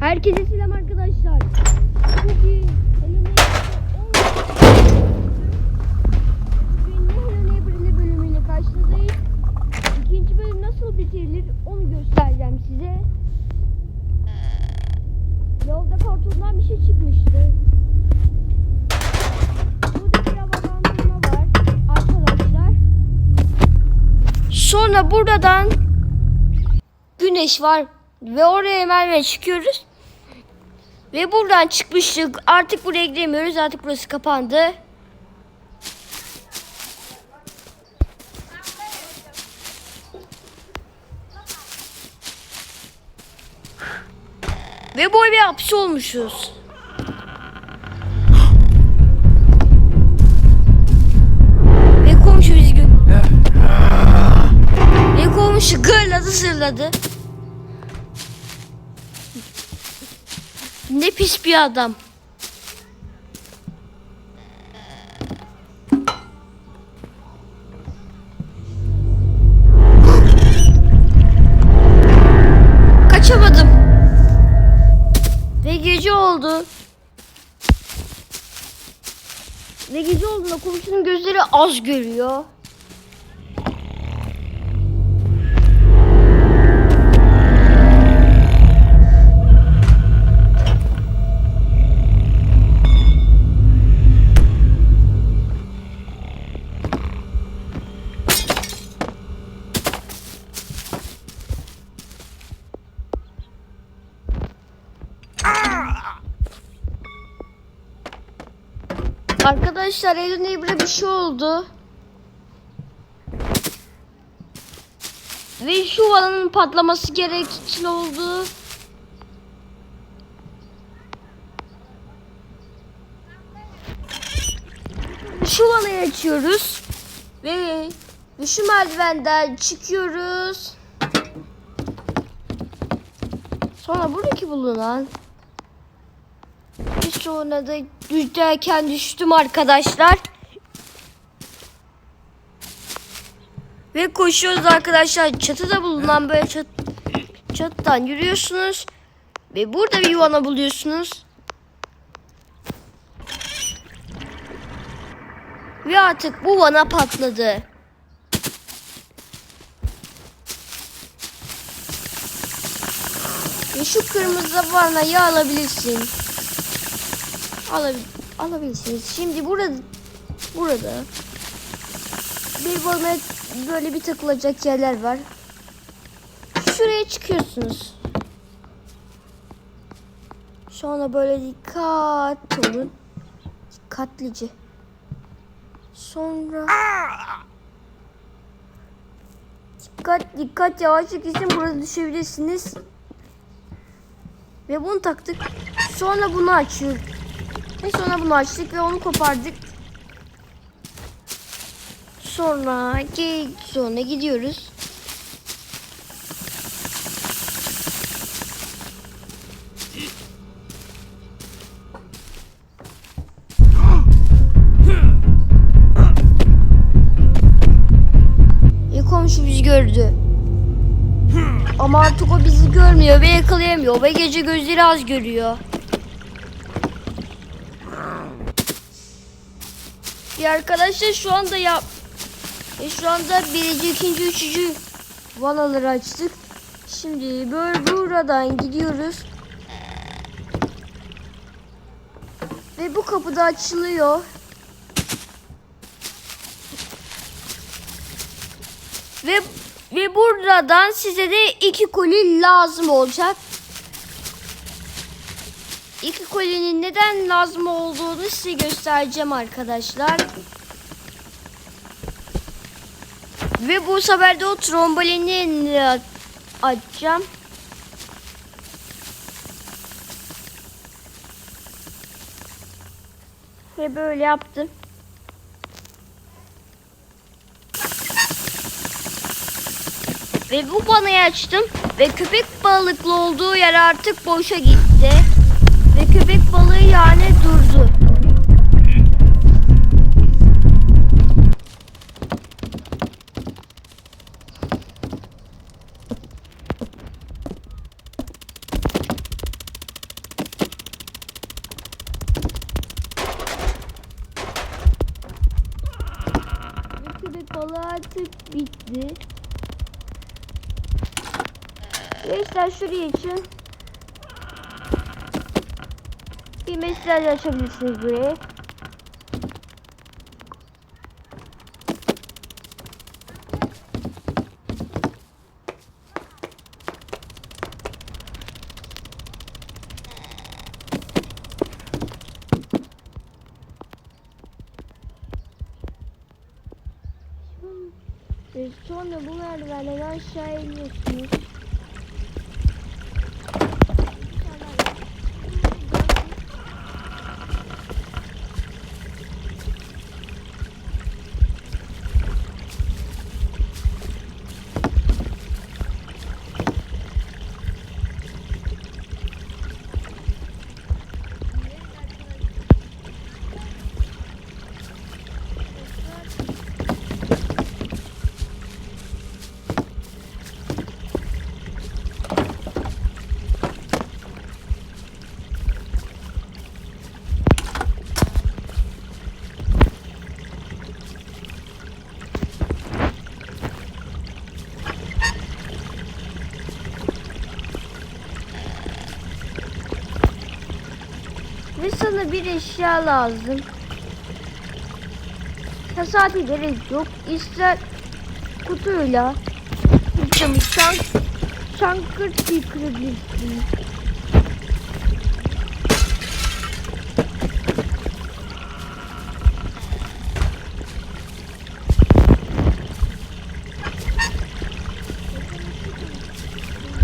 Herkese selam arkadaşlar. Bugün Hello Neighbor Bugün ne Hello Neighbor ile bölümüyle karşınızdayız. İkinci bölüm nasıl bitirilir onu göstereceğim size. Yolda kartondan bir şey çıkmıştı. Sonra buradan güneş var ve oraya merve çıkıyoruz. Ve buradan çıkmıştık. Artık buraya giremiyoruz. Artık burası kapandı. Ve bu eve hapis olmuşuz. Ve komşu bizi gö- Ve komşu gırladı sırladı. Ne pis bir adam. Kaçamadım. Ve gece oldu. Ve gece olduğunda komşunun gözleri az görüyor. Arkadaşlar Elin Neighbor'a bir şey oldu. Ve şu vananın patlaması gerek için oldu. Şu vanayı açıyoruz. Ve, şu merdivenden çıkıyoruz. Sonra buradaki bulunan sonra da düzlerken düştüm arkadaşlar. Ve koşuyoruz arkadaşlar. Çatıda bulunan böyle çat, çatıdan yürüyorsunuz. Ve burada bir yuvana buluyorsunuz. Ve artık bu vana patladı. Ve şu kırmızı vanayı alabilirsin. Alabil alabilirsiniz. Şimdi burada burada bir böyle, böyle bir takılacak yerler var. Şuraya çıkıyorsunuz. Sonra böyle dikkat olun. Dikkatlice. Sonra dikkat dikkat yavaş gitsin burada düşebilirsiniz. Ve bunu taktık. Sonra bunu açıyoruz. Ve sonra bunu açtık ve onu kopardık. Sonra sonra gidiyoruz. E komşu bizi gördü. Ama artık o bizi görmüyor ve yakalayamıyor ve gece gözleri az görüyor. Bir arkadaşlar şu anda yap e şu anda birinci, ikinci, üçüncü vanaları açtık. Şimdi böyle buradan gidiyoruz. Ve bu kapı da açılıyor. Ve ve buradan size de iki koli lazım olacak. İki kolinin neden lazım olduğunu size göstereceğim arkadaşlar. Ve bu sefer o trombolini açacağım. Ve böyle yaptım. Ve bu banayı açtım ve köpek balıklı olduğu yer artık boşa gitti yani durdu. Kırık balığı artık bitti. Gençler şuraya için bir mesaj açabilirsiniz buraya. Sonra bu merdivenden aşağı iniyorsunuz. Ve sana bir eşya lazım. Tesadüf gerek yok. İster kutuyla işte çank, çankırtıyı kırabilirsin.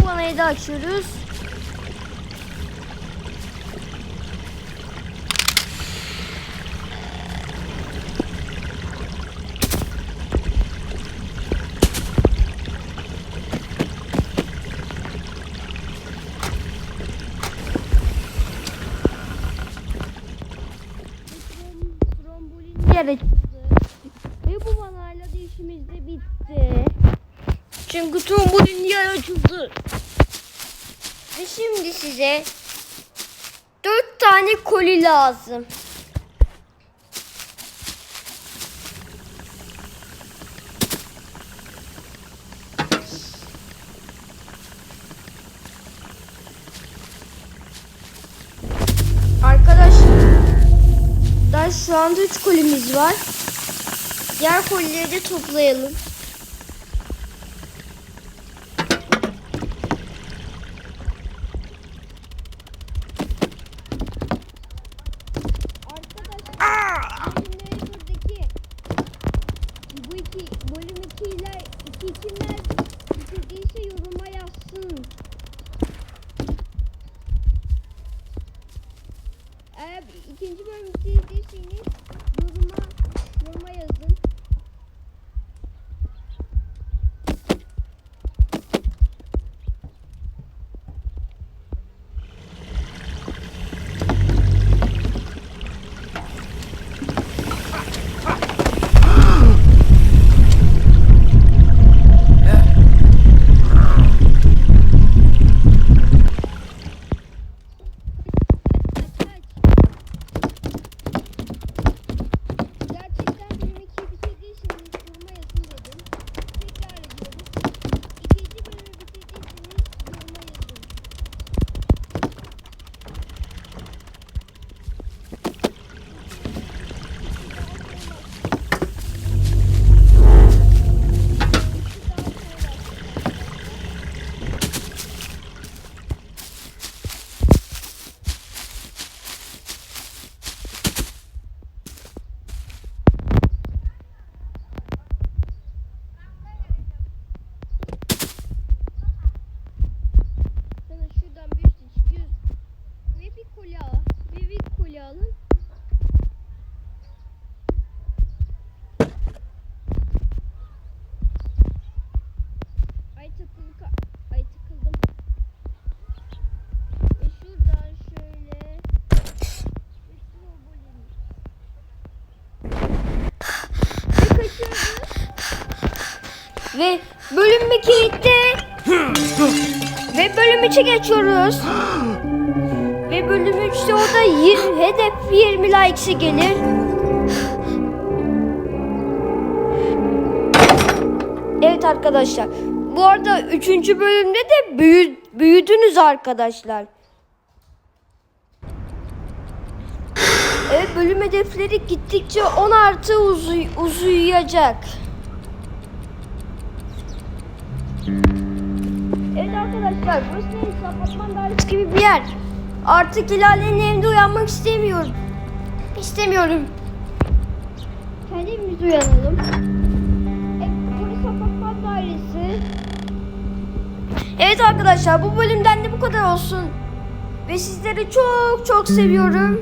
Bu vanayı da açıyoruz. Trombolin yer açıldı. Ve bu vanayla da işimiz de bitti. Çünkü trombolin yer açıldı. Ve şimdi size dört tane koli lazım. Arkadaşlar şu anda üç kolimiz var. Diğer kolileri de toplayalım. Ve bölüm 2'de ve bölüm 3'e geçiyoruz. Ve bölüm 3'te o da 20, hedef 20 likesi gelir. Evet arkadaşlar. Bu arada 3. bölümde de büyü, büyüdünüz arkadaşlar. Evet bölüm hedefleri gittikçe 10 artı uzuy, uzayacak. Evet arkadaşlar burası neyse apartman dairesi gibi bir yer. Artık Hilal'in evinde uyanmak istemiyorum. İstemiyorum. Kendimiz uyanalım. Evet burası apartman dairesi. Evet arkadaşlar bu bölümden de bu kadar olsun. Ve sizleri çok çok seviyorum.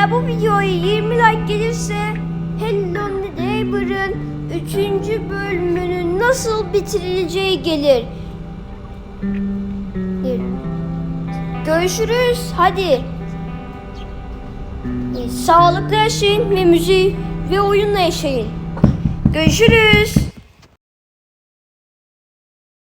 Eğer bu videoya 20 like gelirse Hello Neighbor'ın 3. bölümünün nasıl bitirileceği gelir. Görüşürüz. Hadi. Sağlıklı yaşayın ve müziği ve oyunla yaşayın. Görüşürüz.